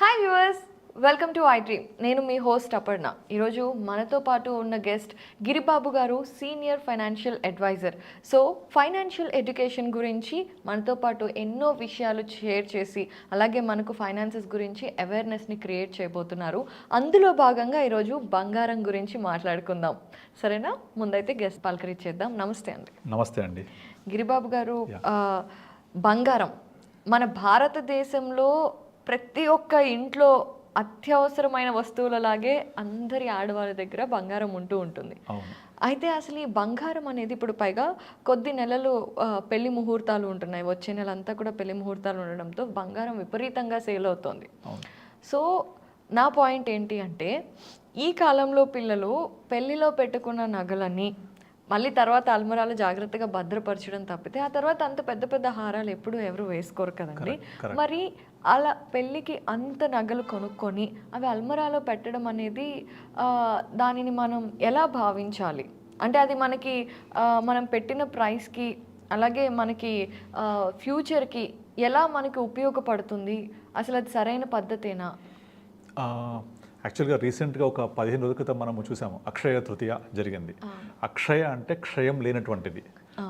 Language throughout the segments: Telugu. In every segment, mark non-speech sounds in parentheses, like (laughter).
Hi viewers welcome to I dream నేను మీ హోస్ట్ అపర్ణ. ఈరోజు మనతో పాటు ఉన్న guest Giribabu garu senior financial adviser so financial education గురించి మనతో పాటు ఎన్నో విషయాలు షేర్ చేసి అలాగే మనకు ఫైనాన్సెస్ గురించి అవేర్నెస్ని క్రియేట్ చేయబోతున్నారు. అందులో భాగంగా ఈరోజు బంగారం గురించి మాట్లాడుకుందాం. సరేనా? ముందైతే గెస్ట్ పలకరించేద్దాం. నమస్తే అండి. నమస్తే అండి. గిరిబాబు గారు బంగారం. మన భారతదేశంలో ప్రతి ఒక్క ఇంట్లో అత్యవసరమైన వస్తువులలాగే అందరి ఆడవాళ్ళ దగ్గర బంగారం ఉంటూ ఉంటుంది. అయితే అసలు ఈ బంగారం అనేది ఇప్పుడు పైగా కొద్ది నెలలు పెళ్ళి ముహూర్తాలు ఉంటున్నాయి. వచ్చే నెల అంతా కూడా పెళ్ళి ముహూర్తాలు ఉండడంతో బంగారం విపరీతంగా సేల్ అవుతోంది. సో నా పాయింట్ ఏంటి అంటే ఈ కాలంలో పిల్లలు పెళ్ళిలో పెట్టుకున్న నగలని మళ్ళీ తర్వాత అల్మరాలు జాగ్రత్తగా భద్రపరచడం తప్పితే ఆ తర్వాత అంత పెద్ద పెద్ద హారాలు ఎప్పుడు ఎవరు వేసుకోరు కదండి. మరి అలా పెళ్ళికి అంత నగలు కొనుక్కొని అవి అల్మరాలో పెట్టడం అనేది దానిని మనం ఎలా భావించాలి? అంటే అది మనకి మనం పెట్టిన ప్రైస్కి అలాగే మనకి ఫ్యూచర్కి ఎలా మనకి ఉపయోగపడుతుంది? అసలు అది సరైన పద్ధతేనా? యాక్చువల్గా రీసెంట్గా ఒక పదిహేను రోజుల క్రితం మనము చూసాము. అక్షయ తృతీయ జరిగింది. అక్షయ అంటే క్షయం లేనటువంటిది.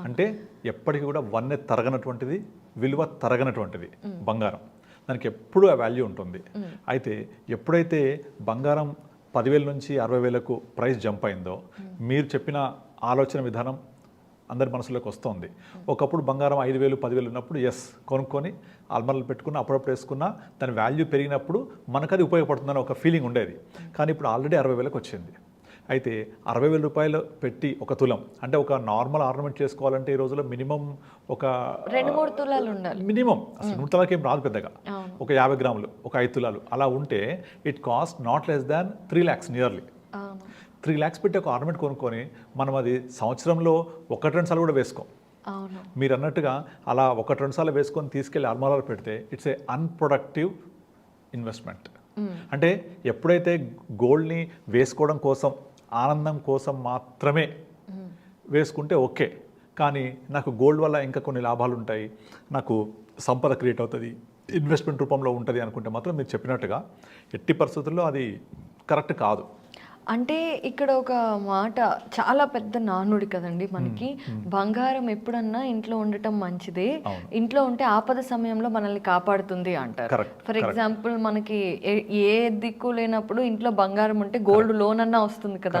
అంటే ఎప్పటికీ కూడా వన్నె తరగనటువంటిది విలువ తరగనటువంటిది బంగారం. దానికి ఎప్పుడూ ఆ వాల్యూ ఉంటుంది. అయితే ఎప్పుడైతే బంగారం పదివేల నుంచి అరవై వేలకు ప్రైస్ జంప్ అయిందో మీరు చెప్పిన ఆలోచన విధానం అందరి మనసులోకి వస్తుంది. ఒకప్పుడు బంగారం ఐదు వేలు పదివేలు ఉన్నప్పుడు ఎస్ కొనుక్కొని అల్మర్లు పెట్టుకున్న అప్పుడప్పుడు వేసుకున్న దాని వాల్యూ పెరిగినప్పుడు మనకు అది ఉపయోగపడుతుందని ఒక ఫీలింగ్ ఉండేది. కానీ ఇప్పుడు ఆల్రెడీ అరవై వేలకు వచ్చింది. అయితే అరవై వేల రూపాయలు పెట్టి ఒక తులం అంటే ఒక నార్మల్ ఆర్నమెంట్ చేసుకోవాలంటే ఈ రోజుల్లో మినిమం ఒక రెండు మూడు తులాలు ఉండాలి. మినిమం. అసలు నూట తులాలకి ఏం రాదు పెద్దగా. ఒక యాభై గ్రాములు ఒక ఐదు తులాలు అలా ఉంటే it cost not less than three lakhs nearly. Three lakhs పెట్టి ఒక ఆర్నమెంట్ కొనుక్కొని మనం అది సంవత్సరంలో ఒకటి రెండు సార్లు కూడా వేసుకోం. మీరు అన్నట్టుగా అలా ఒకటి రెండు సార్లు వేసుకొని తీసుకెళ్ళి అల్మారాలు పెడితే ఇట్స్ ఏ అన్ప్రొడక్టివ్ ఇన్వెస్ట్మెంట్. అంటే ఎప్పుడైతే గోల్డ్ని వేసుకోవడం కోసం ఆనందం కోసం మాత్రమే వేసుకుంటే ఓకే. కానీ నాకు గోల్డ్ వల్ల ఇంకా కొన్ని లాభాలు ఉంటాయి. నాకు సంపద క్రియేట్ అవుతుంది. ఇన్వెస్ట్మెంట్ రూపంలో ఉంటుంది అనుకుంటే మాత్రం మీరు చెప్పినట్టుగా ఎట్టి పరిస్థితుల్లో అది కరెక్ట్ కాదు. అంటే ఇక్కడ ఒక మాట చాలా పెద్ద నానుడి కదండి మనకి. బంగారం ఎప్పుడన్నా ఇంట్లో ఉండటం మంచిదే. ఇంట్లో ఉంటే ఆపద సమయంలో మనల్ని కాపాడుతుంది అంటారు. ఫర్ ఎగ్జాంపుల్ మనకి ఏ- దిక్కు లేనప్పుడు ఇంట్లో బంగారం ఉంటే గోల్డ్ లోన్ అన్నా వస్తుంది కదా.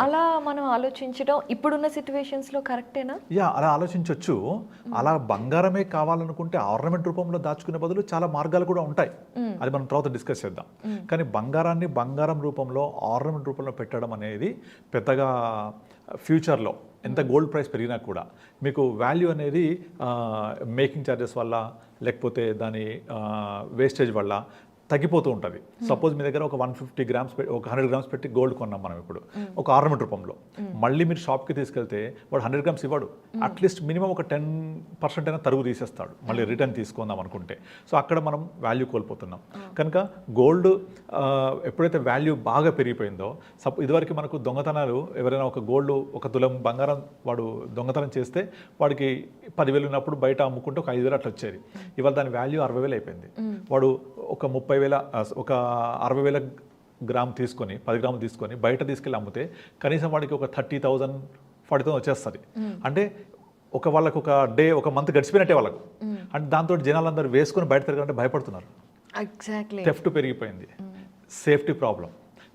అలా మనం ఆలోచించడం ఇప్పుడున్న సిచ్యువేషన్స్లో కరెక్టేనా? యా అలా ఆలోచించవచ్చు అలా బంగారమే కావాలనుకుంటే ఆర్నమెంట్ రూపంలో దాచుకునే బదులు చాలా మార్గాలు కూడా ఉంటాయి. అది మనం తర్వాత డిస్కస్ చేద్దాం. కానీ బంగారాన్ని బంగారం రూపంలో ఆర్నమెంట్ రూపంలో పెట్టడం అనేది పెద్దగా ఫ్యూచర్లో ఎంత గోల్డ్ ప్రైస్ పెరిగినా కూడా మీకు వాల్యూ అనేది మేకింగ్ ఛార్జెస్ వల్ల లేకపోతే దాని వేస్టేజ్ వల్ల తగ్గిపోతూ ఉంటుంది. సపోజ్ మీ దగ్గర ఒక వన్ ఫిఫ్టీ గ్రామ్స్ ఒక హండ్రెడ్ గ్రామ్స్ పెట్టి గోల్డ్ కొన్నాం మనం ఇప్పుడు. ఒక ఆర్నమెంట్ రూపంలో మళ్ళీ మీరు షాప్కి తీసుకెళ్తే వాడు హండ్రెడ్ గ్రామ్స్ ఇవ్వడు. అట్లీస్ట్ మినిమం ఒక టెన్ పర్సెంట్ అయినా తరుగు తీసేస్తాడు. మళ్ళీ రిటర్న్ తీసుకుందాం అనుకుంటే. సో అక్కడ మనం వాల్యూ కోల్పోతున్నాం. కనుక గోల్డ్ ఎప్పుడైతే వాల్యూ బాగా పెరిగిపోయిందో సప్ ఇదివరకు మనకు దొంగతనాలు ఎవరైనా ఒక గోల్డ్ ఒక తులం బంగారం వాడు దొంగతనం చేస్తే వాడికి పదివేలు ఉన్నప్పుడు బయట అమ్ముకుంటే ఒక ఐదు వేలు అట్లా వచ్చేది. ఇవాళ దాని వాల్యూ అరవై వేలు అయిపోయింది. వాడు ఒక ముప్పై వేల ఒక అరవై వేల గ్రామ్ తీసుకొని పది గ్రాములు తీసుకొని బయట తీసుకెళ్ళి అమ్మితే కనీసం వాడికి ఒక థర్టీ థౌజండ్ ఫార్టీ థౌసండ్ వచ్చేస్తుంది అంటే ఒక వాళ్ళకు ఒక డే ఒక మంత్ గడిచిపోయినట్టే వాళ్ళకు. అంటే దాంతో జనాలందరూ వేసుకొని బయట తిరగాలంటే భయపడుతున్నారు. ఎగ్జాక్ట్లీ థెఫ్ట్ పెరిగిపోయింది. సేఫ్టీ ప్రాబ్లం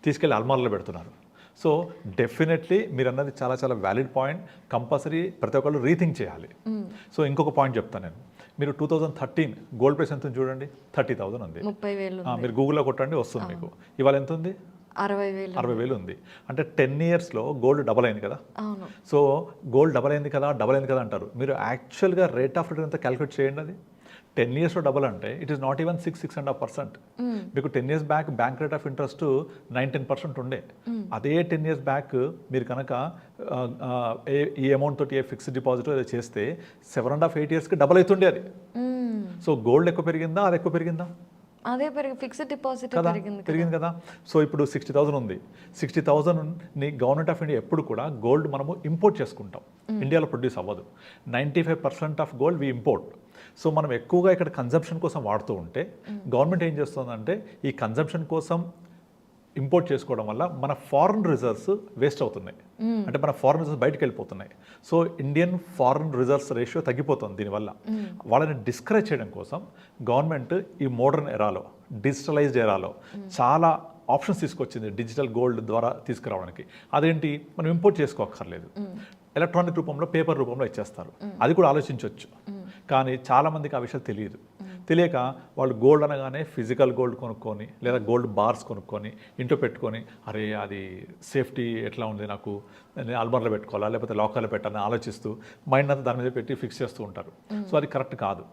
తీసుకెళ్ళి అల్మార్లో పెడుతున్నారు. సో డెఫినెట్లీ మీరు అన్నది చాలా చాలా వ్యాలిడ్ పాయింట్ కంపల్సరీ ప్రతి ఒక్కళ్ళు రీథింక్ చేయాలి. సో ఇంకొక పాయింట్ చెప్తాను నేను. మీరు two thousand thirteen gold price ఎంత చూడండి? థర్టీ థౌసండ్ ఉంది. ముప్పై వేలు మీరు గూగుల్లో కొట్టండి వస్తుంది మీకు. ఇవాళ ఎంత ఉంది? అరవై వేలు అరవై వేలు ఉంది. అంటే టెన్ ఇయర్స్లో గోల్డ్ డబల్ అయింది కదా? అవును. సో గోల్డ్ డబల్ అయింది కదా డబల్ అయింది కదా అంటారు. మీరు యాక్చువల్గా రేట్ ఆఫ్ రిటర్న్ ఎంత క్యాలిక్యులేట్ చేయండి అది? టెన్ ఇయర్స్లో డబల్ అంటే it is not even six six and half percent మీకు ten years back bank rate of interest nine ten percent ఉండే. అదే టెన్ ఇయర్స్ బ్యాక్ మీరు కనుక ఏ- ఈ అమౌంట్ తోటి ఏ ఫిక్స్డ్ డిపాజిట్ ఏదో చేస్తే సెవెన్ అండ్ హాఫ్ ఎయిట్ ఇయర్స్కి డబల్ అవుతుండే అది. సో గోల్డ్ ఎక్కువ పెరిగిందా? అది ఎక్కువ పెరిగిందా? అదే పెరిగి ఫిక్స్డ్ డిపాజిట్ పెరిగింది పెరిగింది కదా? సో ఇప్పుడు సిక్స్టీ థౌసండ్ ఉంది. సిక్స్టీ థౌసండ్ని గవర్నమెంట్ ఆఫ్ ఇండియా ఎప్పుడు కూడా గోల్డ్ మనము ఇంపోర్ట్ చేసుకుంటాం. ఇండియాలో ప్రొడ్యూస్ అవ్వదు. Ninety five percent of gold we import so మనం ఎక్కువగా ఇక్కడ కన్జంప్షన్ కోసం వాడుతూ ఉంటే గవర్నమెంట్ ఏం చేస్తుందంటే ఈ కన్జంప్షన్ కోసం ఇంపోర్ట్ చేసుకోవడం వల్ల మన ఫారెన్ రిజర్వ్స్ వేస్ట్ అవుతున్నాయి. అంటే మన ఫారెన్ రిజర్వ్స్ బయటకు వెళ్ళిపోతున్నాయి. So Indian foreign reserves ratio తగ్గిపోతుంది దీనివల్ల. వాళ్ళని డిస్కరేజ్ చేయడం కోసం గవర్నమెంట్ ఈ మోడర్న్ ఎరాలో డిజిటలైజ్డ్ ఎరాలో చాలా ఆప్షన్స్ తీసుకొచ్చింది డిజిటల్ గోల్డ్ ద్వారా తీసుకురావడానికి. అదేంటి? మనం ఇంపోర్ట్ చేసుకోక్కర్లేదు. ఎలక్ట్రానిక్ రూపంలో పేపర్ రూపంలో ఇచ్చేస్తారు. అది కూడా ఆలోచించవచ్చు కానీ చాలా మందికి ఆ విషయాలు తెలియదు. తెలియక వాళ్ళు గోల్డ్ అనగానే ఫిజికల్ గోల్డ్ కొనుక్కొని లేదా గోల్డ్ బార్స్ కొనుక్కొని ఇంట్లో పెట్టుకొని అరే అది సేఫ్టీ ఎట్లా ఉంది నాకు? నేను అల్మార్లో పెట్టుకోవాలా? లేకపోతే లాకర్లో పెట్టాలని ఆలోచిస్తూ మైండ్ అంతా దాని మీద పెట్టి ఫిక్స్ చేస్తూ ఉంటారు. సో అది కరెక్ట్ కాదు.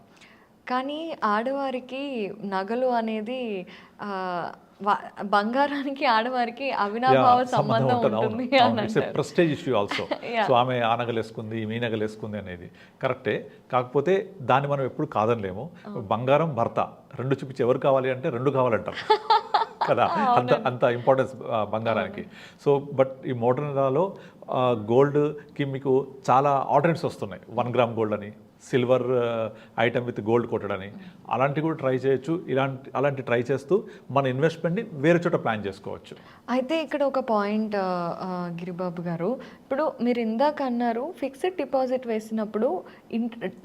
కానీ ఆడవారికి నగలు అనేది బంగారానికి ఆడవారికి అవినాభావ సంబంధం ఉంటుంది it's prestige issue also. So ఆమె ఆ నగలు వేసుకుంది మీ నగలు వేసుకుంది అనేది. కరెక్టే. కాకపోతే దాన్ని మనం ఎప్పుడు కాదనలేము. బంగారం భర్త. రెండు చూపించి ఎవరు కావాలి అంటే రెండు కావాలంటారు. (laughs) కదా? అంత అంత ఇంపార్టెన్స్ బంగారానికి. సో బట్ ఈ మోడర్న్ గోల్డ్కి మీకు చాలా ఆల్టర్నేట్స్ వస్తున్నాయి. వన్ గ్రామ్ గోల్డ్ అని సిల్వర్ ఐటమ్ విత్ గోల్డ్ కొట్టడని. అలాంటివి కూడా ట్రై చేయొచ్చు. ఇలాంటి అలాంటి ట్రై చేస్తూ మన ఇన్వెస్ట్మెంట్ని వేరే చోట ప్లాన్ చేసుకోవచ్చు. అయితే ఇక్కడ ఒక పాయింట్ గిరిబాబు గారు ఇప్పుడు మీరు ఇందాక అన్నారు ఫిక్స్డ్ డిపాజిట్ వేసినప్పుడు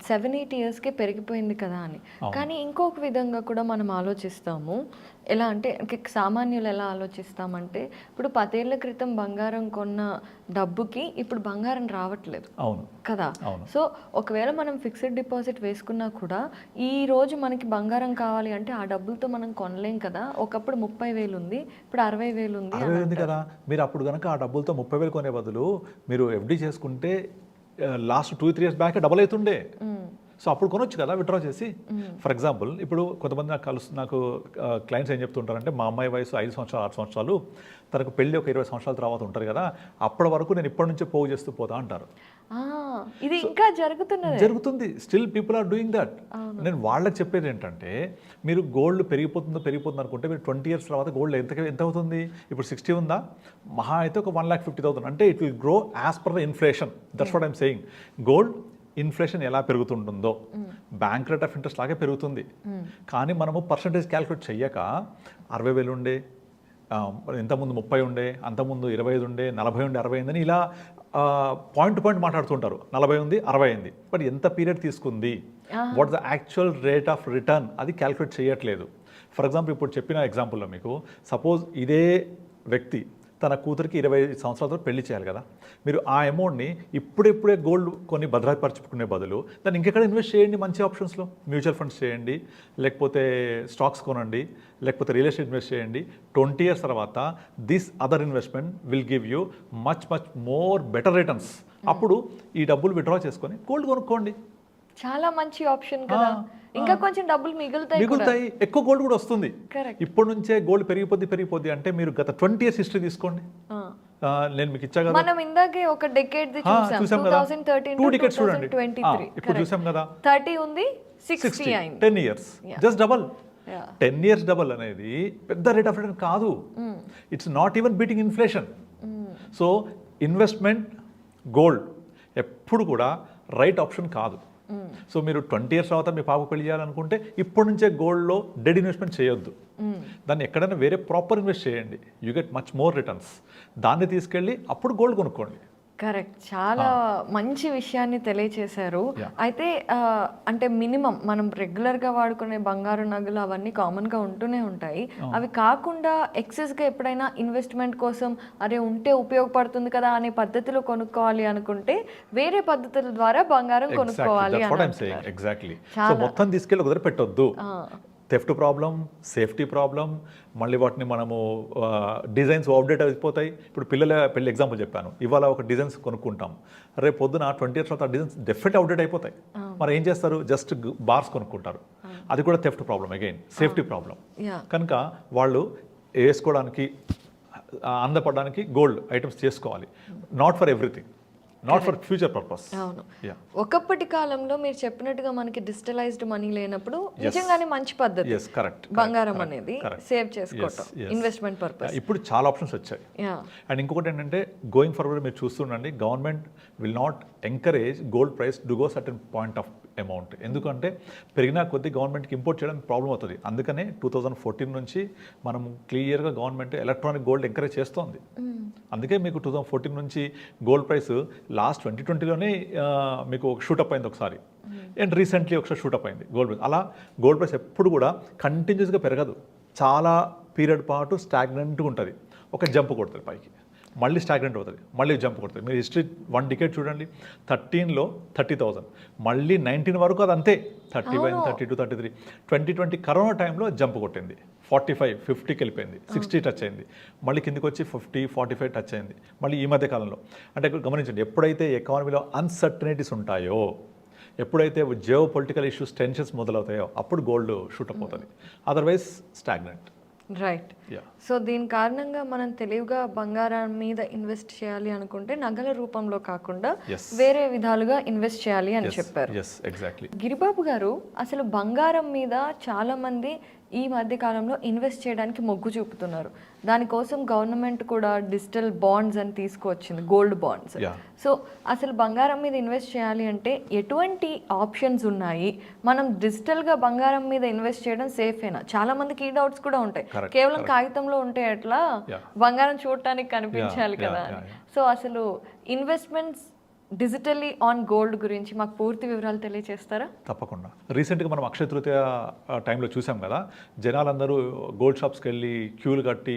సెవెన్ ఎయిట్ ఇయర్స్కే పెరిగిపోయింది కదా అని. కానీ ఇంకొక విధంగా కూడా మనం ఆలోచిస్తాము. ఎలా అంటే సామాన్యులు ఎలా ఆలోచిస్తామంటే ఇప్పుడు పదేళ్ళ క్రితం బంగారం కొన్న డబ్బుకి ఇప్పుడు బంగారం రావట్లేదు అవును. కదా. సో ఒకవేళ మనం ఫిక్స్డ్ డిపాజిట్ వేసుకున్నా కూడా ఈ రోజు మనకి బంగారం కావాలి అంటే ఆ డబ్బులతో మనం కొనలేం కదా. ఒకప్పుడు ముప్పై వేలు ఉంది ఇప్పుడు అరవై వేలు ఉంది అరవై ఉంది కదా. మీరు అప్పుడు కనుక ఆ డబ్బులతో ముప్పై వేలు కొనే బదులు మీరు ఎఫ్డి చేసుకుంటే last two three years back double అవుతుండే. సో అప్పుడు కొనొచ్చు కదా విత్డ్రా చేసి. ఫర్ ఎగ్జాంపుల్ ఇప్పుడు కొంతమంది నాకు కలుసు నాకు క్లయింట్స్ ఏం చెప్తుంటారంటే మా అమ్మాయి వయసు ఐదు సంవత్సరాలు ఆరు సంవత్సరాలు తనకు పెళ్ళి ఒక ఇరవై సంవత్సరాల తర్వాత ఉంటారు కదా అప్పటి వరకు నేను ఇప్పటి నుంచే పోగు చేస్తూ పోతా అంటారు. ఇది ఇంకా జరుగుతున్నది. జరుగుతుంది. Still people are doing that నేను వాళ్ళకి చెప్పేది ఏంటంటే మీరు గోల్డ్ పెరిగిపోతుందో పెరిగిపోతుంది అనుకుంటే మీరు ట్వంటీ ఇయర్స్ తర్వాత గోల్డ్ ఎంత ఎంత అవుతుంది? ఇప్పుడు సిక్స్టీ ఉందా? మహా అయితే ఒక వన్ ల్యాక్ ఫిఫ్టీ థౌసండ్ అంటే it will grow as per the inflation that's what I'm saying gold inflation ఎలా పెరుగుతుంటుందో. బ్యాంక్ రేట్ ఆఫ్ ఇంట్రెస్ట్ లాగే పెరుగుతుంది. కానీ మనము పర్సంటేజ్ క్యాలిక్యులేట్ చెయ్యక అరవై వేలు ఉండే ఇంతకుముందు ముప్పై ఉండే అంతకుముందు ఇరవై ఐదు ఉండే నలభై ఉండే అరవై ఉందని ఇలా పాయింట్ పాయింట్ మాట్లాడుతుంటారు. నలభై ఉంది అరవై అయింది. బట్ ఎంత పీరియడ్ తీసుకుంది? What the actual rate of return? అది క్యాలిక్యులేట్ చేయట్లేదు ఫర్ ఎగ్జాంపుల్ ఇప్పుడు చెప్పిన ఎగ్జాంపుల్లో మీకు సపోజ్ ఇదే వ్యక్తి తన కూతురికి ఇరవై ఐదు సంవత్సరాలతో పెళ్ళి చేయాలి కదా. మీరు ఆ అమౌంట్ని ఇప్పుడిప్పుడే గోల్డ్ కొన్ని భద్రపరచుకునే బదులు దాన్ని ఇంకెక్కడ ఇన్వెస్ట్ చేయండి మంచి ఆప్షన్స్లో? మ్యూచువల్ ఫండ్స్ చేయండి లేకపోతే స్టాక్స్ కొనండి లేకపోతే రియల్ ఎస్టేట్ ఇన్వెస్ట్ చేయండి. ట్వంటీ ఇయర్స్ తర్వాత this other investment will give you much much more better returns. అప్పుడు ఈ డబ్బులు విత్డ్రా చేసుకొని గోల్డ్ కొనుక్కోండి. చాలా మంచి ఆప్షన్ కదా. ఇంకా కొంచెం డబ్బులు మిగులుతాయి మిగులుతాయి. ఎక్కువ గోల్డ్ కూడా వస్తుంది. ఇప్పటి నుంచే గోల్డ్ పెరిగిపోద్ది పెరిగిపోద్ది అంటే మీరు గత ట్వంటీ ఇయర్స్ హిస్టరీ తీసుకోండి. నేను మీకు ఇచ్చా కదా? మనం ఇందాకే ఒక డెకేడ్ చూసాం. కదా? టూ టికెట్స్ చూడండి. ఇప్పుడు చూసాం కదా? థర్టీ ఉంది sixty ten years just double. Ten years double అనేది పెద్ద రేట్ ఆఫ్ రిటర్న్ కాదు. It's not even beating inflation so investment gold ఎప్పుడు కూడా రైట్ ఆప్షన్ కాదు. సో మీరు ట్వంటీ ఇయర్స్ తర్వాత మీ పాపకు పెళ్ళి చేయాలనుకుంటే ఇప్పటి నుంచే గోల్డ్లో డెడ్ ఇన్వెస్ట్మెంట్ చేయొద్దు. దాన్ని ఎక్కడైనా వేరే ప్రాపర్ ఇన్వెస్ట్ చేయండి. You get much more returns. దాన్ని తీసుకెళ్ళి అప్పుడు గోల్డ్ కొనుక్కోండి. కరెక్ట్. చాలా మంచి విషయాన్ని తెలియచేశారు. అయితే అంటే మినిమం మనం రెగ్యులర్గా వాడుకునే బంగారు నగలు అవన్నీ కామన్గా ఉంటూనే ఉంటాయి. అవి కాకుండా ఎక్సెస్గా ఎప్పుడైనా ఇన్వెస్ట్మెంట్ కోసం అరే ఉంటే ఉపయోగపడుతుంది కదా అనే పద్ధతిలో కొనుక్కోవాలి అనుకుంటే వేరే పద్ధతుల ద్వారా బంగారం కొనుక్కోవాలి మొత్తం తీసుకెళ్ళి ఒక దగ్గర పెట్టొద్దు. థెఫ్ట్ ప్రాబ్లం సేఫ్టీ ప్రాబ్లం మళ్ళీ వాటిని మనము డిజైన్స్ అప్డేట్ అయిపోతాయి ఇప్పుడు పిల్లల పెళ్ళి ఎగ్జాంపుల్ చెప్పాను. ఇవాళ ఒక డిజైన్స్ కొనుక్కుంటాం. రేపు పొద్దున ట్వంటీ ఇయర్స్ తర్వాత డిజైన్స్ డెఫినెట్ అప్డేట్ అయిపోతాయి. మరి ఏం చేస్తారు? జస్ట్ బార్స్ కొనుక్కుంటారు. అది కూడా theft problem again safety problem. కనుక వాళ్ళు వేసుకోవడానికి అందపడడానికి గోల్డ్ ఐటమ్స్ చేసుకోవాలి. Not for everything not for future purpose అవును. ఒకప్పటి కాలంలో మీరు చెప్పినట్టుగా మనకి డిజిటలైజ్డ్ మనీ లేనప్పుడు నిజంగానే మంచి పద్ధతి. కరెక్ట్ బంగారం అనేది సేవ్ చేసుకోవటం. ఇన్వెస్ట్మెంట్ పర్పస్ ఇప్పుడు చాలా ఆప్షన్స్ వచ్చాయి. అండ్ ఇంకొకటి ఏంటంటే గోయింగ్ ఫార్వర్డ్ మీరు చూస్తుండండి government will not encourage gold price do go certain point of amount ఎందుకంటే పెరిగినా కొద్దీ గవర్నమెంట్కి ఇంపోర్ట్ చేయడానికి ప్రాబ్లం అవుతుంది. అందుకనే టూ థౌజండ్ ఫోర్టీన్ నుంచి మనం క్లియర్గా గవర్నమెంట్ ఎలక్ట్రానిక్ గోల్డ్ ఎంకరేజ్ చేస్తోంది. అందుకే మీకు టూ థౌజండ్ ఫోర్టీన్ నుంచి గోల్డ్ ప్రైస్ లాస్ట్ ట్వంటీ ట్వంటీలోనే మీకు ఒక షూటప్ అయింది ఒకసారి. అండ్ రీసెంట్లీ ఒకసారి షూటప్ అయింది గోల్డ్ ప్రైస్ అలా గోల్డ్ ప్రైస్ ఎప్పుడు కూడా కంటిన్యూస్గా పెరగదు. చాలా పీరియడ్ పాటు స్టాగ్నెంట్గా ఉంటుంది. ఒక జంప్ కొడుతుంది పైకి. మళ్ళీ స్టాగ్నెంట్ అవుతుంది మళ్ళీ జంప్ కొడుతుంది. మీరు హిస్టరీ వన్ టికెట్ చూడండి థర్టీన్లో థర్టీ థౌసండ్ మళ్ళీ నైన్టీన్ వరకు అది అంతే thirty one thirty two thirty three. Twenty twenty corona టైంలో జంప్ కొట్టింది ఫార్టీ ఫైవ్ ఫిఫ్టీకి వెళ్ళిపోయింది సిక్స్టీ టచ్ అయింది మళ్ళీ కిందికి వచ్చి ఫిఫ్టీ ఫార్టీ ఫైవ్ టచ్ అయింది మళ్ళీ ఈ మధ్య కాలంలో. అంటే ఇక్కడ గమనించండి ఎప్పుడైతే ఎకానమీలో అన్సర్టనిటీస్ ఉంటాయో ఎప్పుడైతే జియో పొలిటికల్ ఇష్యూస్ టెన్షన్స్ మొదలవుతాయో అప్పుడు గోల్డ్ షూటప్ అవుతుంది. Otherwise stagnant right yeah so దీని కారణంగా మనం తెలివిగా బంగారం మీద ఇన్వెస్ట్ చేయాలి అనుకుంటే నగల రూపంలో కాకుండా. వేరే విధాలుగా ఇన్వెస్ట్ చేయాలి అని చెప్పారు. గిరిబాబు గారు అసలు బంగారం మీద చాలా మంది ఈ మధ్య కాలంలో ఇన్వెస్ట్ చేయడానికి మొగ్గు చూపుతున్నారు. దానికోసం గవర్నమెంట్ కూడా డిజిటల్ బాండ్స్ అని తీసుకువచ్చింది గోల్డ్ బాండ్స్. సో అసలు బంగారం మీద ఇన్వెస్ట్ చేయాలి అంటే ఎటువంటి ఆప్షన్స్ ఉన్నాయి? మనం డిజిటల్గా బంగారం మీద ఇన్వెస్ట్ చేయడం సేఫేనా చాలా మందికి ఈ డౌట్స్ కూడా ఉంటాయి. కేవలం కాగితంలో ఉంటే ఎట్లా. బంగారం చూడటానికి కనిపించాలి కదా సో అసలు ఇన్వెస్ట్మెంట్స్ డిజిటల్లీ ఆన్ గోల్డ్ గురించి మాకు పూర్తి వివరాలు తెలియజేస్తారా తప్పకుండా. రీసెంట్గా మనం అక్షయ తృతీయ టైంలో చూసాం కదా జనాలందరూ గోల్డ్ షాప్స్కి వెళ్ళి క్యూలు కట్టి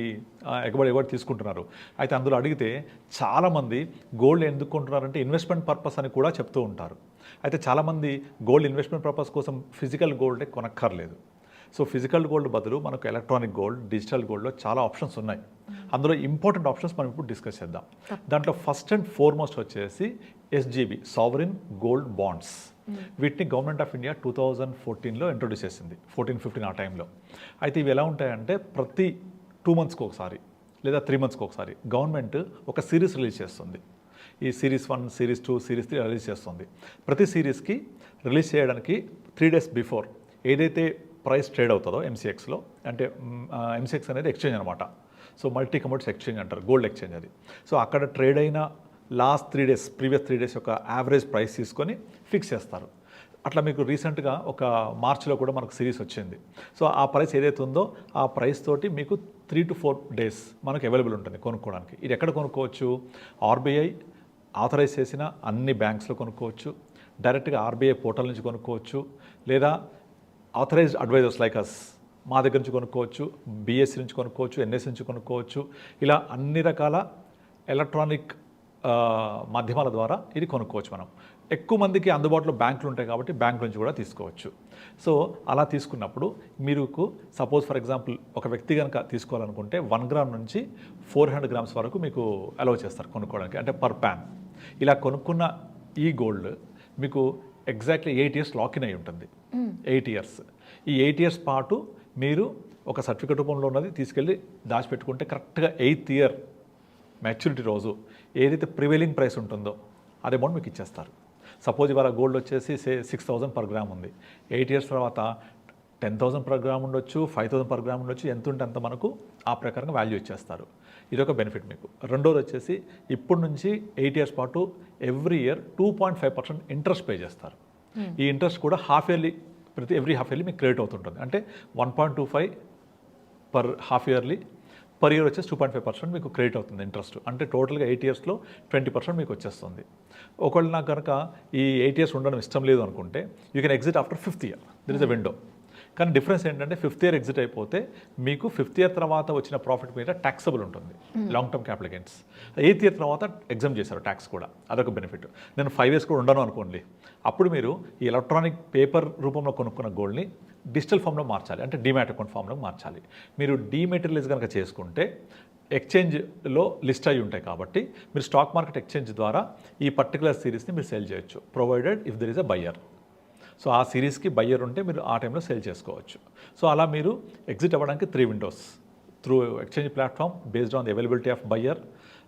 ఎగబడి ఎగబడి తీసుకుంటున్నారు. అయితే అందులో అడిగితే చాలామంది గోల్డ్ ఎందుకు కొంటున్నారంటే ఇన్వెస్ట్మెంట్ పర్పస్ అని కూడా చెప్తూ ఉంటారు. అయితే చాలామంది గోల్డ్ ఇన్వెస్ట్మెంట్ పర్పస్ కోసం ఫిజికల్ గోల్డే కొనక్కర్లేదు. సో ఫిజికల్ గోల్డ్ బదులు మనకు ఎలక్ట్రానిక్ గోల్డ్ డిజిటల్ గోల్డ్లో చాలా ఆప్షన్స్ ఉన్నాయి. అందులో ఇంపార్టెంట్ ఆప్షన్స్ మనం ఇప్పుడు డిస్కస్ చేద్దాం. దాంట్లో ఫస్ట్ అండ్ ఫార్మోస్ట్ వచ్చేసి ఎస్జీబీ సావరిన్ గోల్డ్ బాండ్స్. వీటిని government of India two thousand ఫోర్టీన్లో ఇంట్రొడ్యూస్ చేసింది ఫోర్టీన్ ఫిఫ్టీన్ ఆ టైంలో. అయితే ఇవి ఎలా ఉంటాయంటే ప్రతి టూ మంత్స్కి ఒకసారి లేదా త్రీ మంత్స్కి ఒకసారి గవర్నమెంట్ ఒక సిరీస్ రిలీజ్ చేస్తుంది. ఈ series one series two series three release చేస్తుంది. ప్రతి సిరీస్కి రిలీజ్ చేయడానికి త్రీ డేస్ బిఫోర్ ఏదైతే ప్రైస్ ట్రేడ్ అవుతుందో ఎంసీఎక్స్లో అంటే ఎంసీఎక్స్ అనేది ఎక్స్చేంజ్ అనమాట. సో మల్టీ కమోడిటీస్ ఎక్స్చేంజ్ అంటారు గోల్డ్ ఎక్స్చేంజ్ అది. సో అక్కడ ట్రేడ్ అయిన last three days previous three days యొక్క యావరేజ్ ప్రైస్ తీసుకొని ఫిక్స్ చేస్తారు. అట్లా మీకు రీసెంట్గా ఒక మార్చిలో కూడా మనకు సిరీస్ వచ్చింది. సో ఆ ప్రైస్ ఏదైతే ఉందో ఆ ప్రైస్ తోటి మీకు త్రీ టు ఫోర్ డేస్ మనకు అవైలబుల్ ఉంటుంది కొనుక్కోవడానికి. ఇది ఎక్కడ కొనుక్కోవచ్చు? ఆర్బీఐ ఆథరైజ్ చేసిన అన్ని బ్యాంక్స్లో కొనుక్కోవచ్చు. డైరెక్ట్గా ఆర్బీఐ పోర్టల్ నుంచి కొనుక్కోవచ్చు. లేదా ఆథరైజ్డ్ అడ్వైజర్స్ లైక్ అస్ మా దగ్గర నుంచి కొనుక్కోవచ్చు బీఎస్సీ నుంచి కొనుక్కోవచ్చు ఎన్ఎస్ నుంచి కొనుక్కోవచ్చు. ఇలా అన్ని రకాల ఎలక్ట్రానిక్ మాధ్యమాల ద్వారా ఇది కొనుక్కోవచ్చు మనం. ఎక్కువ మందికి అందుబాటులో బ్యాంకులు ఉంటాయి కాబట్టి బ్యాంక్ నుంచి కూడా తీసుకోవచ్చు. సో అలా తీసుకున్నప్పుడు మీకు సపోజ్ ఫర్ ఎగ్జాంపుల్ ఒక వ్యక్తి కనుక తీసుకోవాలనుకుంటే వన్ గ్రామ్ నుంచి ఫోర్ హండ్రెడ్ గ్రామ్స్ వరకు మీకు అలౌ చేస్తారు కొనుక్కోవడానికి అంటే పర్ ప్యాన్ ఇలా కొనుక్కున్న ఈ గోల్డ్ మీకు ఎగ్జాక్ట్లీ ఎయిట్ ఇయర్స్ లాక్ అయి ఉంటుంది. ఎయిట్ ఇయర్స్ ఈ ఎయిట్ ఇయర్స్ పాటు మీరు ఒక సర్టిఫికెట్ రూపంలో ఉన్నది తీసుకెళ్ళి దాచిపెట్టుకుంటే కరెక్ట్గా ఎయిత్ ఇయర్ మెచ్యూరిటీ రోజు ఏదైతే ప్రివైలింగ్ ప్రైస్ ఉంటుందో అది అమౌంట్ మీకు ఇచ్చేస్తారు. సపోజ్ ఇవాళ గోల్డ్ వచ్చేసి say six thousand per gram ఉంది. ఎయిట్ ఇయర్స్ తర్వాత టెన్ థౌసండ్ పర్ గ్రామ్ ఉండొచ్చు ఫైవ్ థౌసండ్ పర్ గ్రామ్ ఉండొచ్చు ఎంత ఉంటే అంత మనకు ఆ ప్రకారంగా వాల్యూ ఇచ్చేస్తారు. ఇది ఒక బెనిఫిట్ మీకు. రెండోది వచ్చేసి ఇప్పటి నుంచి ఎయిట్ ఇయర్స్ పాటు every year two point five percent interest pay చేస్తారు. ఈ ఇంట్రెస్ట్ కూడా హాఫ్ ఇయర్లీ ప్రతి ఎవ్రీ హాఫ్ ఇయర్లీ మీకు క్రెడిట్ అవుతుంటుంది. అంటే one point two five per half yearly per year వచ్చేసి టూ పాయింట్ ఫైవ్ పర్సెంట్ మీకు క్రెడిట్ అవుతుంది ఇంట్రెస్ట్ అంటే టోటల్గా ఎయిట్ ఇయర్స్లో ట్వంటీ పర్సెంట్ మీకు వచ్చేస్తుంది. ఒకవేళ నాకు కనుక ఈ ఎయిట్ ఇయర్స్ ఉండడం ఇష్టం లేదు అనుకుంటే you can exit after fifth year there is a window కానీ డిఫరెన్స్ ఏంటంటే ఫిఫ్త్ ఇయర్ ఎగ్జిట్ అయిపోతే మీకు ఫిఫ్త్ ఇయర్ తర్వాత వచ్చిన ప్రాఫిట్ మీద ట్యాక్సబుల్ ఉంటుంది. Long term capital eighth year తర్వాత ఎగ్జామ్ చేశారు ట్యాక్స్ కూడా. అదొక బెనిఫిట్ నేను ఫైవ్ ఇయర్స్ కూడా ఉండను అనుకోండి. అప్పుడు మీరు ఈ ఎలక్ట్రానిక్ పేపర్ రూపంలో కొనుక్కున్న గోల్డ్ని డిజిటల్ ఫామ్లో మార్చాలి. అంటే డిమాట్ అకౌంట్ ఫామ్లో మార్చాలి. మీరు డీమెటీరియలైజ్ కనుక చేసుకుంటే ఎక్స్చేంజ్లో లిస్ట్ అయి ఉంటాయి కాబట్టి మీరు స్టాక్ మార్కెట్ ఎక్స్చేంజ్ ద్వారా ఈ పర్టికులర్ సిరీస్ని మీరు సేల్ చేయొచ్చు provided if there is a buyer so ఆ సిరీస్కి బయ్యర్ ఉంటే మీరు ఆ టైంలో సేల్ చేసుకోవచ్చు. సో అలా మీరు ఎగ్జిట్ అవ్వడానికి three windows through exchange platform based on the availability of buyer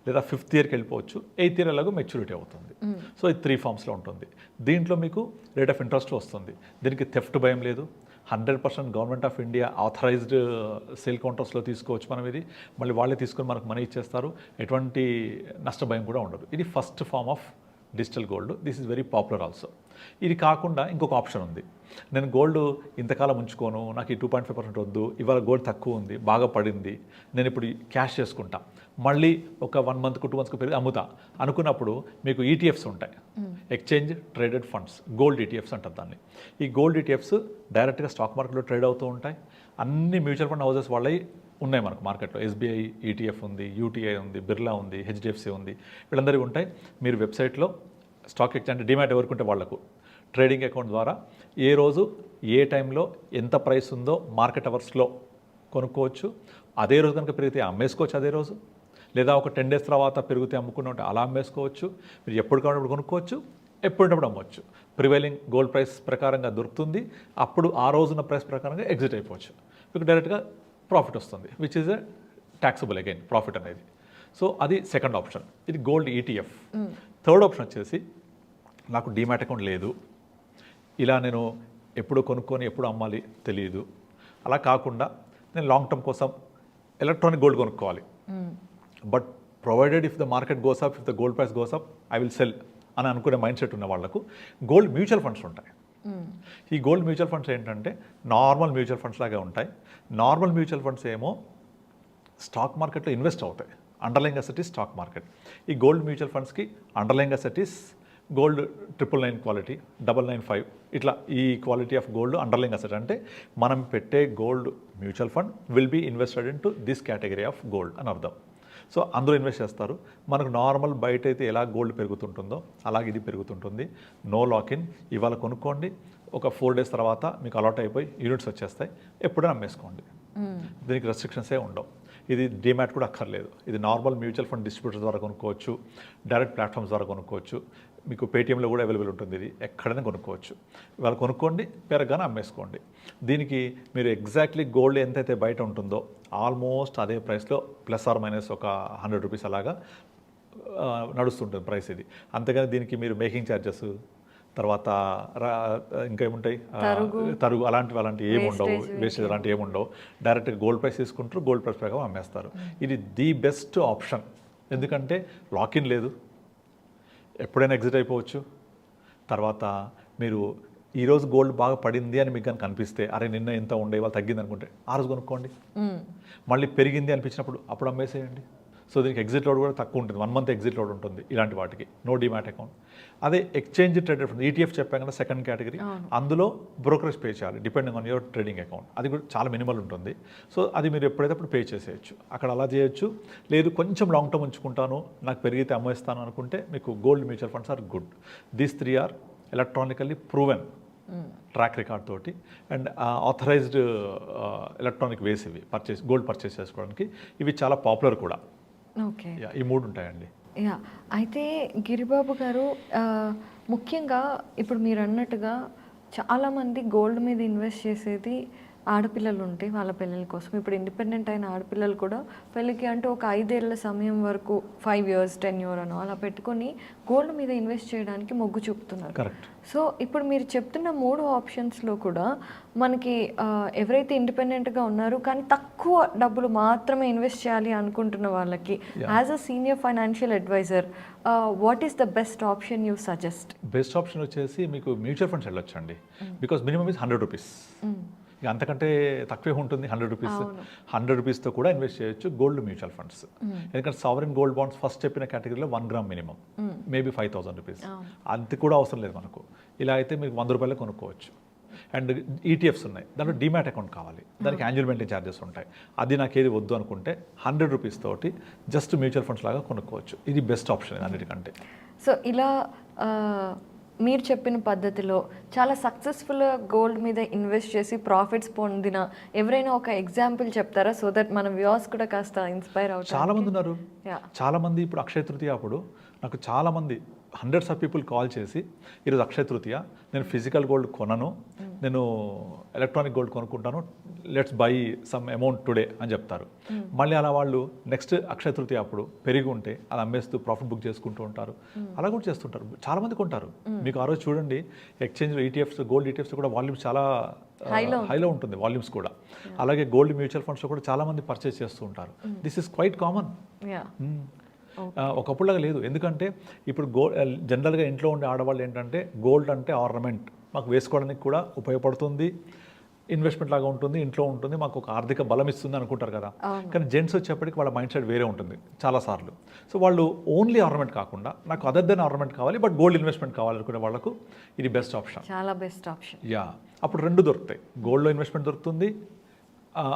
లేదా ఫిఫ్త్ ఇయర్కి వెళ్ళిపోవచ్చు. ఎయిత్ ఇయర్ ఎలాగో మెచ్యూరిటీ అవుతుంది. సో ఇది త్రీ ఫామ్స్లో ఉంటుంది. దీంట్లో మీకు రేట్ ఆఫ్ ఇంట్రెస్ట్ వస్తుంది. దీనికి థెఫ్ట్ భయం లేదు. Hundred percent government of India authorized sale కౌంటర్స్లో తీసుకోవచ్చు మనం ఇది. మళ్ళీ వాళ్ళే తీసుకొని మనకు మనీ ఇచ్చేస్తారు. ఎటువంటి నష్ట భయం కూడా ఉండదు. ఇది first form of digital gold. This is very popular also ఇది కాకుండా ఇంకొక ఆప్షన్ ఉంది. నేను గోల్డ్ ఇంతకాలం ఉంచుకోను నాకు ఈ టూ పాయింట్ ఫైవ్ పర్సెంట్ వద్దు ఇవాళ గోల్డ్ తక్కువ ఉంది బాగా పడింది నేను ఇప్పుడు క్యాష్ చేసుకుంటా. మళ్ళీ ఒక వన్ మంత్కు టూ మంత్స్కి పెరిగి అమ్ముతా. అనుకున్నప్పుడు మీకు ఈటీఎఫ్స్ ఉంటాయి. Exchange traded funds gold ETFs అంటారు దాన్ని. ఈ గోల్డ్ ఈటీఎఫ్స్ డైరెక్ట్గా స్టాక్ మార్కెట్లో ట్రేడ్ అవుతూ ఉంటాయి. అన్ని మ్యూచువల్ ఫండ్ హౌసెస్ వాళ్ళవి ఉన్నాయి మనకు మార్కెట్లో. ఎస్బీఐ ఈటీఎఫ్ ఉంది యూటీఐ ఉంది బిర్లా ఉంది హెచ్డిఎఫ్సి ఉంది. వీళ్ళందరికీ ఉంటాయి. మీరు వెబ్సైట్లో స్టాక్ ఎక్స్చేంజ్ డిమాట్ ఎవరికి ఉంటే వాళ్ళకు. ట్రేడింగ్ అకౌంట్ ద్వారా ఏ రోజు ఏ టైంలో ఎంత ప్రైస్ ఉందో మార్కెట్ అవర్స్లో కొనుక్కోవచ్చు. అదే రోజు కనుక పెరిగితే అమ్మేసుకోవచ్చు అదే రోజు. లేదా ఒక టెన్ డేస్ తర్వాత పెరిగితే అమ్ముకున్న ఉంటే అలా అమ్మేసుకోవచ్చు. మీరు ఎప్పుడు కావాలప్పుడు కొనుక్కోవచ్చు ఎప్పుడున్నప్పుడు అమ్మవచ్చు. ప్రివైలింగ్ గోల్డ్ ప్రైస్ ప్రకారంగా దొరుకుతుంది. అప్పుడు ఆ రోజున ప్రైస్ ప్రకారంగా ఎగ్జిట్ అయిపోవచ్చు. మీకు డైరెక్ట్గా ప్రాఫిట్ వస్తుంది which is a taxable again profit అనేది. సో అది సెకండ్ ఆప్షన్ ఇది గోల్డ్ ఈటీఎఫ్ థర్డ్ ఆప్షన్ వచ్చేసి నాకు డీమ్యాట్ అకౌంట్ లేదు. ఇలా నేను ఎప్పుడు కొనుక్కొని ఎప్పుడు అమ్మాలి తెలియదు అలా కాకుండా నేను లాంగ్ టర్మ్ కోసం ఎలక్ట్రానిక్ గోల్డ్ కొనుక్కోవాలి. But provided if the market goes up if the gold price goes up I will sell అని అనుకునే మైండ్ సెట్ ఉన్న వాళ్ళకు గోల్డ్ మ్యూచువల్ ఫండ్స్ ఉంటాయి. ఈ గోల్డ్ మ్యూచువల్ ఫండ్స్ ఏంటంటే నార్మల్ మ్యూచువల్ ఫండ్స్ లాగే ఉంటాయి. నార్మల్ మ్యూచువల్ ఫండ్స్ ఏమో స్టాక్ మార్కెట్లో ఇన్వెస్ట్ అవుతాయి. Underlying asset is stock market. ఈ gold mutual ఫండ్స్కి underlying asset is gold triple nine quality double nine five ఇట్లా ఈ quality of gold underlying asset అంటే మనం పెట్టే gold mutual fund will be invested in to this category of gold అని అర్థం. సో అందులో ఇన్వెస్ట్ చేస్తారు. మనకు నార్మల్ బయట అయితే ఎలా గోల్డ్ పెరుగుతుంటుందో అలాగే ఇది పెరుగుతుంటుంది. No lock in. ఇవాళ కొనుక్కోండి. ఒక ఫోర్ డేస్ తర్వాత మీకు అలాట్ అయిపోయి యూనిట్స్ వచ్చేస్తాయి. ఎప్పుడైనా అమ్మేసుకోండి. దీనికి రెస్ట్రిక్షన్సే ఉండవు. ఇది డిమాట్ కూడా అక్కర్లేదు. ఇది నార్మల్ మ్యూచువల్ ఫండ్ డిస్ట్రిబ్యూటర్ ద్వారా కొనుక్కోవచ్చు. డైరెక్ట్ ప్లాట్ఫామ్స్ ద్వారా కొనుక్కోవచ్చు. మీకు పేటీఎంలో కూడా అవైలబుల్ ఉంటుంది ఇది. ఎక్కడైనా కొనుక్కోవచ్చు. ఇవాళ కొనుక్కోండి పెరగానే అమ్మేసుకోండి. దీనికి మీరు ఎగ్జాక్ట్లీ గోల్డ్ ఎంతైతే బయట ఉంటుందో ఆల్మోస్ట్ అదే ప్రైస్లో ప్లస్ ఆర్ మైనస్ ఒక హండ్రెడ్ రూపీస్ అలాగా నడుస్తుంటుంది ప్రైస్ ఇది. అంతేగాని దీనికి మీరు మేకింగ్ ఛార్జెస్ తర్వాత ఇంకా ఏముంటాయి తరుగు. అలాంటివి అలాంటివి ఏమి ఉండవు. వేస్టేజ్ అలాంటివి ఏమి ఉండవు. డైరెక్ట్గా గోల్డ్ ప్రైస్ తీసుకుంటారు గోల్డ్ ప్రైస్ ప్రకారం అమ్మేస్తారు. ఇది ది బెస్ట్ ఆప్షన్. ఎందుకంటే లాకిన్ లేదు. ఎప్పుడైనా ఎగ్జిట్ అయిపోవచ్చు. తర్వాత మీరు ఈరోజు గోల్డ్ బాగా పడింది అని మీకు కనుక అనిపిస్తే అరే నిన్న ఎంత ఉండే వాళ్ళు తగ్గింది అనుకుంటే ఆ రోజు కొనుక్కోండి. మళ్ళీ పెరిగింది అనిపించినప్పుడు అప్పుడు అమ్మేసేయండి. సో దీనికి ఎగ్జిట్ లోడ్ కూడా తక్కువ ఉంటుంది. వన్ మంత్ ఎగ్జిట్ లోడ్ ఉంటుంది ఇలాంటి వాటికి. నో డిమాట్ అకౌంట్ అదే ఎక్స్చేంజ్ ట్రేడెడ్ ఫండ్ ఈటీఎఫ్ చెప్పాం కదా సెకండ్ కేటగిరీ అందులో బ్రోకరేజ్ పే చేయాలి depending on your trading account అది కూడా చాలా మినిమల్ ఉంటుంది. సో అది మీరు ఎప్పుడైతే అప్పుడు పే చేసేయచ్చు. అక్కడ అలా చేయొచ్చు. లేదు కొంచెం లాంగ్ టర్మ్ ఉంచుకుంటాను నాకు పెరిగితే అమ్మేస్తాను అనుకుంటే మీకు gold mutual funds are good these three are electronically proven track record తోటి. అండ్ ఆథరైజ్డ్ ఎలక్ట్రానిక్ వేస్ ఇవి పర్చేస్ గోల్డ్ పర్చేస్ చేసుకోవడానికి ఇవి చాలా పాపులర్ కూడా. ఓకే. ఈ మూడు ఉంటాయండి. యా అయితే గిరిబాబు గారు ముఖ్యంగా ఇప్పుడు మీరు అన్నట్టుగా చాలామంది గోల్డ్ మీద ఇన్వెస్ట్ చేసేది ఆడపిల్లలు ఉంటే వాళ్ళ పిల్లల కోసం. ఇప్పుడు ఇండిపెండెంట్ అయిన ఆడపిల్లలు కూడా పెళ్ళికి అంటే ఒక ఐదేళ్ళ సమయం వరకు ఫైవ్ ఇయర్స్ టెన్ ఇయర్ అనో అలా పెట్టుకొని గోల్డ్ మీద ఇన్వెస్ట్ చేయడానికి మొగ్గు చూపుతున్నారు. సో ఇప్పుడు మీరు చెప్తున్న మూడు ఆప్షన్స్లో కూడా మనకి ఎవరైతే ఇండిపెండెంట్గా ఉన్నారో కానీ తక్కువ డబ్బులు మాత్రమే ఇన్వెస్ట్ చేయాలి అనుకుంటున్న వాళ్ళకి as a senior financial advisor what is the best option you suggest? Best option వచ్చేసి మీకు మ్యూచువల్ ఫండ్స్ వెళ్ళొచ్చండి because minimum is hundred rupees. ఇక అంతకంటే తక్కువే ఉంటుంది హండ్రెడ్ రూపీస్. హండ్రెడ్ రూపీస్తో కూడా ఇన్వెస్ట్ చేయొచ్చు గోల్డ్ మ్యూచువల్ ఫండ్స్. ఎందుకంటే సావరిన్ గోల్డ్ బాండ్స్ ఫస్ట్ చెప్పిన కేటగిరీలో one gram minimum. Maybe five thousand rupees. అంత కూడా అవసరం లేదు మనకు. ఇలా అయితే మీకు వంద రూపాయలే కొనుక్కోవచ్చు. అండ్ ఈటీఎఫ్స్ ఉన్నాయి. దాంట్లో డిమాట్ అకౌంట్ కావాలి. దానికి యాన్యువల్ మెయింటైన్ ఛార్జెస్ ఉంటాయి. అది నాకు ఏది వద్దు అనుకుంటే హండ్రెడ్ రూపీస్ తోటి జస్ట్ మ్యూచువల్ ఫండ్స్ లాగా కొనుక్కోవచ్చు. ఇది బెస్ట్ ఆప్షన్ అన్నిటికంటే. సో ఇలా మీరు చెప్పిన పద్ధతిలో చాలా సక్సెస్ఫుల్గా గోల్డ్ మీద ఇన్వెస్ట్ చేసి ప్రాఫిట్స్ పొందిన ఎవరైనా ఒక ఎగ్జాంపుల్ చెప్తారా? సో దట్ మన వ్యూస్ కూడా కాస్త ఇన్స్పైర్ అవుతారు. చాలా మంది ఉన్నారు. చాలా మంది ఇప్పుడు అక్షయ తృతీయ అప్పుడు. నాకు చాలా మంది హండ్రెడ్స్ ఆఫ్ పీపుల్ కాల్ చేసి ఈరోజు అక్షయ తృతీయ నేను ఫిజికల్ గోల్డ్ కొనను నేను ఎలక్ట్రానిక్ గోల్డ్ కొనుక్కుంటాను let's buy some amount today అని చెప్తారు. మళ్ళీ అలా వాళ్ళు నెక్స్ట్ అక్షయ తృతీయ అప్పుడు పెరిగి ఉంటే అది అమ్మేస్తూ ప్రాఫిట్ బుక్ చేసుకుంటూ ఉంటారు. అలా కూడా చేస్తుంటారు. చాలా మంది కొంటారు. మీకు ఆ రోజు చూడండి ఎక్స్చేంజ్ ఈటీఎఫ్స్ గోల్డ్ ఈటీఎఫ్స్ కూడా వాల్యూమ్స్ చాలా హైలో ఉంటుంది వాల్యూమ్స్ కూడా. అలాగే గోల్డ్ మ్యూచువల్ ఫండ్స్ కూడా చాలా మంది పర్చేస్ చేస్తూ ఉంటారు. దిస్ ఇస్ క్వైట్ కామన్ ఒకప్పుడులాగా లేదు. ఎందుకంటే ఇప్పుడు గో జనరల్గా ఇంట్లో ఉండే ఆడవాళ్ళు ఏంటంటే గోల్డ్ అంటే ఆర్నమెంట్. మాకు వేసుకోవడానికి కూడా ఉపయోగపడుతుంది. ఇన్వెస్ట్మెంట్ లాగా ఉంటుంది ఇంట్లో ఉంటుంది. మాకు ఒక ఆర్థిక బలం ఇస్తుంది అనుకుంటారు కదా. కానీ జెంట్స్ వచ్చేప్పటికి వాళ్ళ మైండ్ సెట్ వేరే ఉంటుంది చాలాసార్లు సో వాళ్ళు ఓన్లీ ఆర్నమెంట్ కాకుండా నాకు అదర్ దెన్ ఆర్నమెంట్ కావాలి బట్ గోల్డ్ ఇన్వెస్ట్మెంట్ కావాలనుకునే వాళ్ళకు ఇది బెస్ట్ ఆప్షన్. చాలా బెస్ట్ ఆప్షన్. యా. అప్పుడు రెండు దొరుకుతాయి. గోల్డ్లో ఇన్వెస్ట్మెంట్ దొరుకుతుంది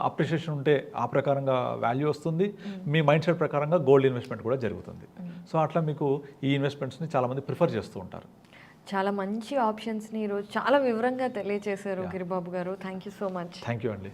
అప్రిషియేషన్ ఉంటే ఆ ప్రకారంగా వాల్యూ వస్తుంది. మీ మైండ్ సెట్ ప్రకారంగా గోల్డ్ ఇన్వెస్ట్మెంట్ కూడా జరుగుతుంది. సో అట్లా మీకు ఈ ఇన్వెస్ట్మెంట్స్ని చాలామంది ప్రిఫర్ చేస్తూ ఉంటారు. చాలా మంచి ఆప్షన్స్ని ఈరోజు చాలా వివరంగా తెలియజేశారు Giribabu garu. Thank you so much thank you అండి.